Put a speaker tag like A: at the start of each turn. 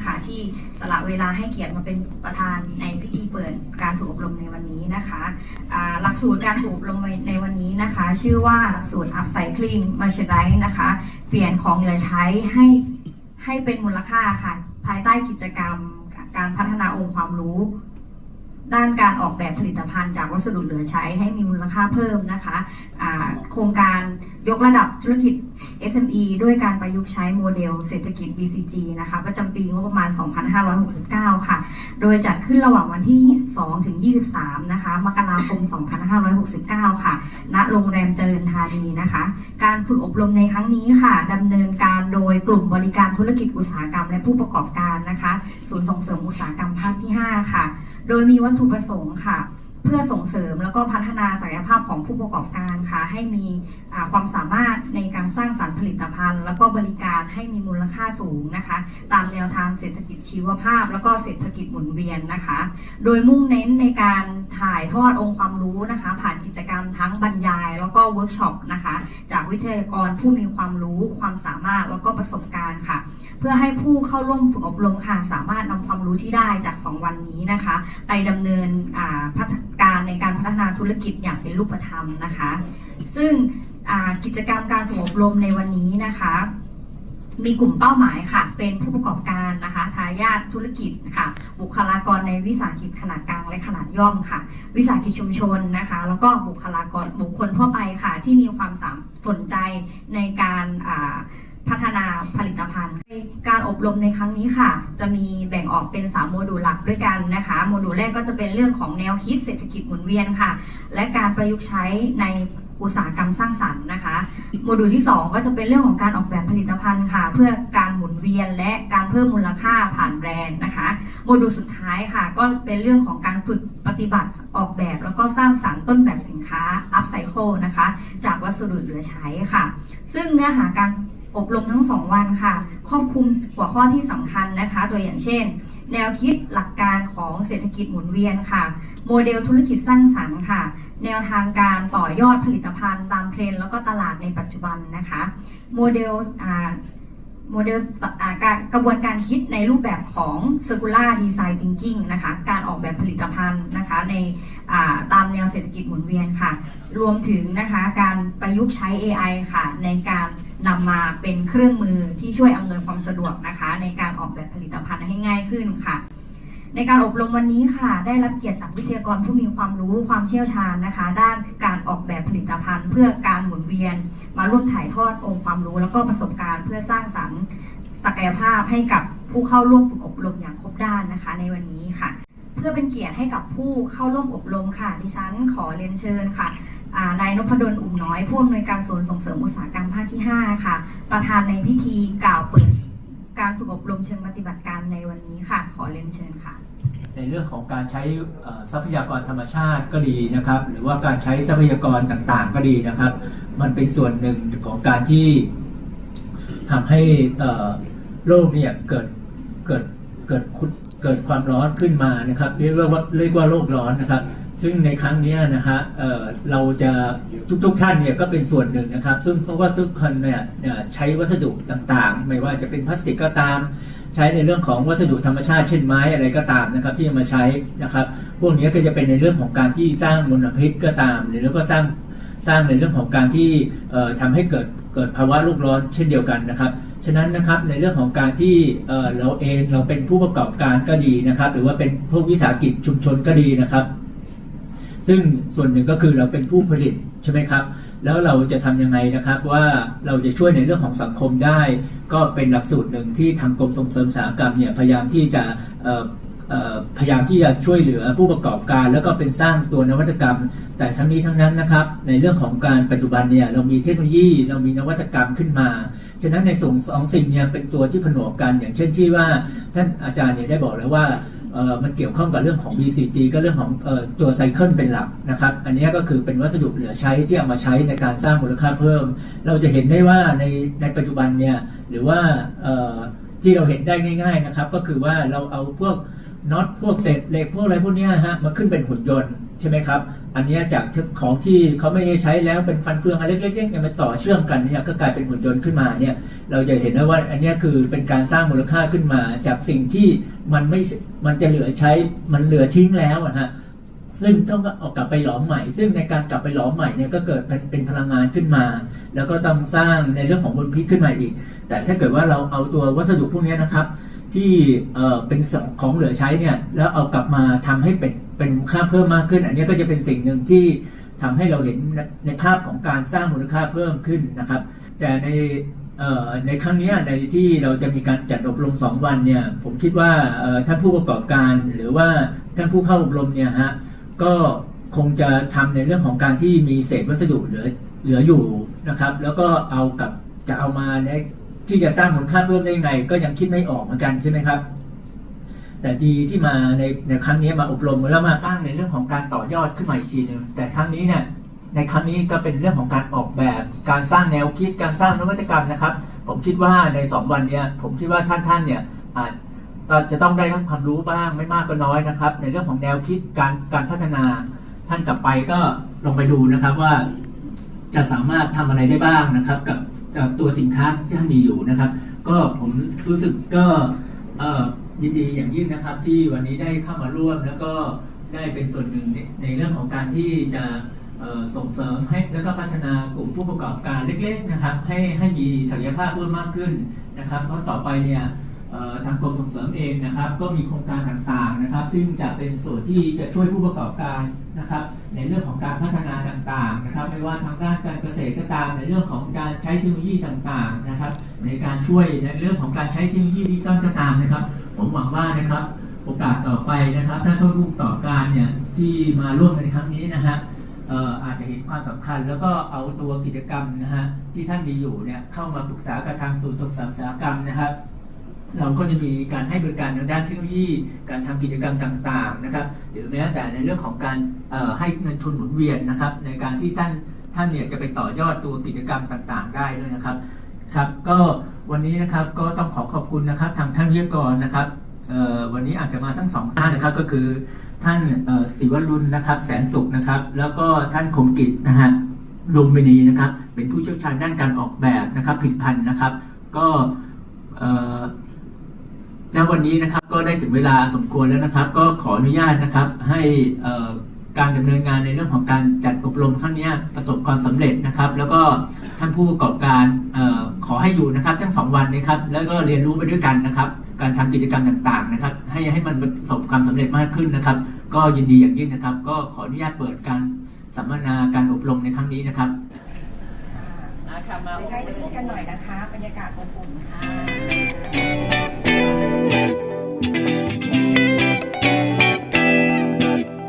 A: นะคะที่สละเวลาให้เกียรติมาเป็นประธานในพิธีเปิดการฝึกอบรมในวันนี้นะคะหลักสูตรการฝึกอบรมในวันนี้นะคะ ชื่อว่าหลักสูตร Upcycling Merchandise นะคะเปลี่ยนของเหลือใช้ให้ให้เป็นมูลค่าค่ะภายใต้กิจกรรมการพัฒนาองค์ความรู้ ด้านการออกแบบผลิตภัณฑ์จากวัสดุเหลือใช้ให้มีมูลค่าเพิ่มนะคะอ่าโครงการยกระดับธุรกิจ SME ด้วยการประยุกต์ใช้โมเดลเศรษฐกิจ BCG นะคะประจำปีงบประมาณ 2569 ค่ะ โดยจัดขึ้นระหว่างวันที่ 22 ถึง 23 นะคะ มกราคม 2569 ค่ะ ณ โรงแรมเจริญธานีนะคะ การฝึกอบรมในครั้งนี้ค่ะดำเนินการโดยกลุ่มบริการธุรกิจอุตสาหกรรม และผู้ประกอบการนะคะ ศูนย์ส่งเสริมอุตสาหกรรมภาคที่ 5 ค่ะ โดยมีวัตถุประสงค์ค่ะ เพื่อส่งเสริมแล้วก็พัฒนาศักยภาพของผู้ประกอบการค่ะให้มีความสามารถในการสร้างสรรค์ผลิตภัณฑ์ แล้วก็บริการให้มีมูลค่าสูงนะคะ ตามแนวทางเศรษฐกิจชีวภาพ แล้วก็เศรษฐกิจหมุนเวียนนะคะ โดยมุ่งเน้นในการถ่ายทอดองค์ความรู้นะคะ ผ่านกิจกรรมทั้งบรรยาย แล้วก็เวิร์กช็อปนะคะจากวิทยากรผู้มีความรู้ความสามารถแล้วก็ประสบการณ์ค่ะ เพื่อให้ผู้เข้าร่วมฝึกอบรมค่ะสามารถนำความรู้ที่ได้จาก 2 วันนี้นะคะ ไปดำเนินพัฒ การในการพัฒนาธุรกิจอย่างเป็นรูปธรรมนะคะ ซึ่งกิจกรรมการฝึกอบรมในวันนี้นะคะ มีกลุ่มเป้าหมายค่ะ เป็นผู้ประกอบการนะคะทายาทธุรกิจค่ะ บุคลากรในวิสาหกิจขนาดกลางและขนาดย่อมค่ะ วิสาหกิจชุมชนนะคะ แล้วก็บุคลากรบุคคลทั่วไปค่ะ ที่มีความสามสนใจในการ พัฒนาผลิตภัณฑ์ การอบรมในครั้งนี้ค่ะ จะมีแบ่งออกเป็น 3 โมดูลหลักด้วยกันนะคะ โมดูลแรกก็จะเป็นเรื่องของแนวคิดเศรษฐกิจหมุนเวียนค่ะ และการประยุกต์ใช้ในอุตสาหกรรมสร้างสรรค์นะคะ โมดูลที่ 2 ก็จะเป็นเรื่องของการออกแบบผลิตภัณฑ์ค่ะ เพื่อการหมุนเวียนและการเพิ่มมูลค่าผ่านแบรนด์นะคะ โมดูลสุดท้ายค่ะ ก็เป็นเรื่องของการฝึกปฏิบัติออกแบบ แล้วก็สร้างสรรค์ต้นแบบสินค้า upcycle นะคะ จากวัสดุเหลือใช้ค่ะ ซึ่งเนื้อหาการ อบรมทั้ง 2 วันค่ะ ครอบคลุมหัวข้อที่สำคัญนะคะ ตัวอย่างเช่น แนวคิดหลักการของเศรษฐกิจหมุนเวียนค่ะ โมเดลธุรกิจสร้างสรรค์ค่ะ แนวทางการต่อยอดผลิตภัณฑ์ตามเทรนด์แล้วก็ตลาดในปัจจุบันนะคะ โมเดลโมเดลกระบวนการคิดในรูปแบบของ circular design thinking นะคะ การออกแบบผลิตภัณฑ์นะคะในตามแนวเศรษฐกิจหมุนเวียนค่ะ รวมถึงนะคะการประยุกต์ใช้ AI ค่ะในการ นำมาเป็นเครื่องมือที่ช่วยอำนวยความสะดวกนะคะ ในการออกแบบผลิตภัณฑ์ให้ง่ายขึ้นค่ะ ในการอบรมวันนี้ค่ะ ได้รับเกียรติจากวิทยากรผู้มีความรู้ความเชี่ยวชาญนะคะ ด้านการออกแบบผลิตภัณฑ์ เพื่อการหมุนเวียน มาร่วมถ่ายทอดองค์ความรู้ แล้วก็ประสบการณ์เพื่อสร้างสรรค์ศักยภาพให้กับผู้เข้าร่วมฝึกอบรมอย่างครบด้านนะคะ ในวันนี้ค่ะ เพื่อเป็นเกียรติให้กับผู้เข้าร่วมอบรมค่ะ ดิฉันขอเรียนเชิญค่ะ นายนพดลอุ่มน้อยผู้อำนวยการศูนย์ส่งเสริมอุตสาหกรรมภาคที่ 5 ค่ะ ประธานในพิธีกล่าวเปิดการฝึกอบรมเชิงปฏิบัติการในวันนี้ค่ะ ขอเรียนเชิญค่ะ
B: ในเรื่องของการใช้ทรัพยากรธรรมชาติก็ดีนะครับ หรือว่าการใช้ทรัพยากรต่างๆ ก็ดีนะครับ มันเป็นส่วนหนึ่งของการที่ทำให้โลกเนี่ยเกิดเกิดเกิดเกิดความร้อนขึ้นมานะครับ เรียกว่าเรียกว่าโลกร้อนนะครับ ซึ่งในครั้งนี้นะฮะเเราจะทุกๆท่านเนี่ยก็เป็นส่วนหนึ่งนะครับ ซึ่งเพราะว่าทุกคนเนี่ยใช้วัสดุต่างๆ ไม่ว่าจะเป็นพลาสติกก็ตาม ใช้ในเรื่องของวัสดุธรรมชาติเช่นไม้อะไรก็ตามนะครับ ที่มาใช้นะครับ พวกนี้ก็จะเป็นในเรื่องของการที่สร้างมลพิษก็ตาม หรือแล้วก็สร้างสร้างในเรื่องของการที่เอ่อทำให้เกิดเกิดภาวะโลกร้อนเช่นเดียวกันนะครับ ฉะนั้นนะครับในเรื่องของการที่เอ่อเราเองเราเป็นผู้ประกอบการก็ดีนะครับ หรือว่าเป็นพวกวิสาหกิจชุมชนก็ดีนะครับ ซึ่งส่วนหนึ่งก็คือเราเป็นผู้ผลิตใช่ไหมครับ แล้วเราจะทำยังไงนะครับว่าเราจะช่วยในเรื่องของสังคมได้ ก็เป็นหลักสูตรหนึ่งที่ทางกรมส่งเสริมอุตสาหกรรมเนี่ยพยายามที่จะพยายามที่จะช่วยเหลือผู้ประกอบการ แล้วก็เป็นสร้างตัวนวัตกรรม แต่ทั้งนี้ทั้งนั้นนะครับ ในเรื่องของการปัจจุบันเนี่ยเรามีเทคโนโลยีเรามีนวัตกรรมขึ้นมา ฉะนั้นในส่วนสองสิ่งเนี่ยเป็นตัวที่ผนวกกัน อย่างเช่นที่ว่าท่านอาจารย์เนี่ยได้บอกแล้วว่า มันเกี่ยวข้องกับเรื่องของ BCG ก็เรื่องของออตัวไซเคิลเป็นหลักนะครับ อันนี้ก็คือเป็นวัสดุเหลือใช้ที่เอามาใช้ในการสร้างมูลค่าเพิ่ม เราจะเห็นได้ว่าในในปัจจุบันเนี่ยหรือว่าที่เราเห็นได้ง่าย ๆนะครับ ก็คือว่าเราเอาพวกน็อตพวกเศษเหล็กพวกอะไรพวกเนี้ยฮะมาขึ้นเป็นหุ่นยนต์ ใช่ไหมครับ อันนี้จากของที่เขาไม่ได้ใช้แล้วเป็นฟันเฟืองอะไรเล็กๆเนี่ยมาต่อเชื่อมกันเนี่ยก็กลายเป็นหุ่นยนต์ขึ้นมาเนี่ยเราจะเห็นได้ว่าอันนี้คือเป็นการสร้างมูลค่าขึ้นมา จากสิ่งที่มันไม่มันจะเหลือใช้มันเหลือทิ้งแล้วอะฮะซึ่งต้องเอากลับไปหลอมใหม่ ซึ่งในการกลับไปหลอมใหม่เนี่ยก็เกิดเป็นเป็นพลังงานขึ้นมา แล้วก็ต้องสร้างในเรื่องของมลพิษขึ้นมาอีก แต่ถ้าเกิดว่าเราเอาตัววัสดุพวกนี้นะครับ ที่เป็นของเหลือใช้เนี่ยแล้วเอากลับมาทำให้เป็นเป็นมูลค่าเพิ่มมากขึ้น อันนี้ก็จะเป็นสิ่งหนึ่งที่ทำให้เราเห็นในในภาพของการสร้างมูลค่าเพิ่มขึ้นนะครับ แต่ในในครั้งนี้ในที่เราจะมีการจัดอบรม 2 วันเนี่ยผมคิดว่าท่านผู้ประกอบการหรือว่าท่านผู้เข้าอบรมเนี่ยฮะก็คงจะทำในเรื่องของการที่มีเศษวัสดุเหลือเหลืออยู่นะครับ แล้วก็เอากับจะเอามาใน ที่จะสร้างมูลค่าเพิ่มได้ยังไง ก็ยังคิดไม่ออกเหมือนกันใช่ไหมครับ แต่ดีที่มาในในครั้งนี้มาอบรมแล้วมาสร้างในเรื่องของการต่อยอดขึ้นมาอีกทีหนึงแต่ครั้งนี้เนี่ยในครั้งนี้ก็เป็นเรื่องของการออกแบบ การสร้างแนวคิดการสร้างนวัตกรรมนะครับ ผมคิดว่าใน 2 วันเนี้ยผมคิดว่าท่านท่านเนี่ยอาจจะต้องได้ทั้งความรู้บ้างไม่มากก็น้อยนะครับ ในเรื่องของแนวคิดการการพัฒนาท่านกลับไปก็ลองไปดูนะครับว่า จะสามารถทำอะไรได้บ้างนะครับกับตัวสินค้าที่ท่านมีอยู่นะครับ ก็ผมรู้สึกก็ยินดีอย่างยิ่งนะครับที่วันนี้ได้เข้ามาร่วมแล้วก็ได้เป็นส่วนหนึ่งในเรื่องของการที่จะส่งเสริมให้แล้วก็พัฒนากลุ่มผู้ประกอบการเล็ก ๆนะครับ ให้ให้มีศักยภาพเพิ่มมากขึ้นนะครับ เพราะต่อไปเนี่ย ทางกรมส่งเสริมเองนะครับ ก็มีโครงการต่างๆนะครับ ซึ่งจะเป็นส่วนที่จะช่วยผู้ประกอบการนะครับ ในเรื่องของการพัฒนาต่างๆนะครับ ไม่ว่าทางด้านการเกษตรก็ตามในเรื่องของการใช้เทคโนโลยีต่างๆนะครับ ในการช่วยในเรื่องของการใช้เทคโนโลยีดิจิตอลก็ตามนะครับ ผมหวังว่านะครับโอกาสต่อไปนะครับถ้านผู้ประกอบการเนี่ยที่มาร่วมในครั้งนี้นะฮะอาจจะเห็นความสำคัญ แล้วก็เอาตัวกิจกรรมนะฮะที่ท่านมีอยู่เนี่ยเข้ามาปรึกษากับทางศูนย์ส่งเสริมอุตสาหกรรมนะครับ เราก็จะมีการให้บริการทางด้านเทคโนโลยี การทำกิจกรรมต่างๆนะครับ หรือแม้แต่ในเรื่องของการให้เงินทุนหมุนเวียนนะครับ ในการที่ท่านท่านเนี่ยจะไปต่อยอดตัวกิจกรรมต่างๆ ได้ด้วยนะครับครับก็วันนี้นะครับก็ต้องขอขอบคุณนะครับทางท่านวิทยากรนะครับวันนี้อาจจะมาทั้งสองท่านนะครับก็คือท่านศิวรุณนะครับ แสนสุขนะครับ แล้วก็ท่านคมกิจนะฮะลุมพินีนะครับ เป็นผู้เชี่ยวชาญด้านการออกแบบนะครับผลิตภัณฑ์นะครับ ก็เอ่อ ณวันนี้นะครับก็ได้ถึงเวลาสมควรแล้วนะครับ ก็ขออนุญาตนะครับให้เอ่อการดำเนินงานในเรื่องของการจัดอบรมครั้งเนี้ยประสบความสำเร็จนะครับ แล้วก็ท่านผู้ประกอบการเอ่อขอให้อยู่นะครับทั้งสองวันนี้ครับ แล้วก็เรียนรู้ไปด้วยกันนะครับ การทำกิจกรรมต่างๆนะครับ ให้ให้มันประสบความสำเร็จมากขึ้นนะครับ ก็ยินดีอย่างยิ่งนะครับ ก็ขออนุญาตเปิดการสัมมนาการอบรมในครั้งนี้นะครับ
C: ไปใกล้ชิดกันหน่อยนะคะ บรรยากาศอบอุ่นค่ะ Thank you.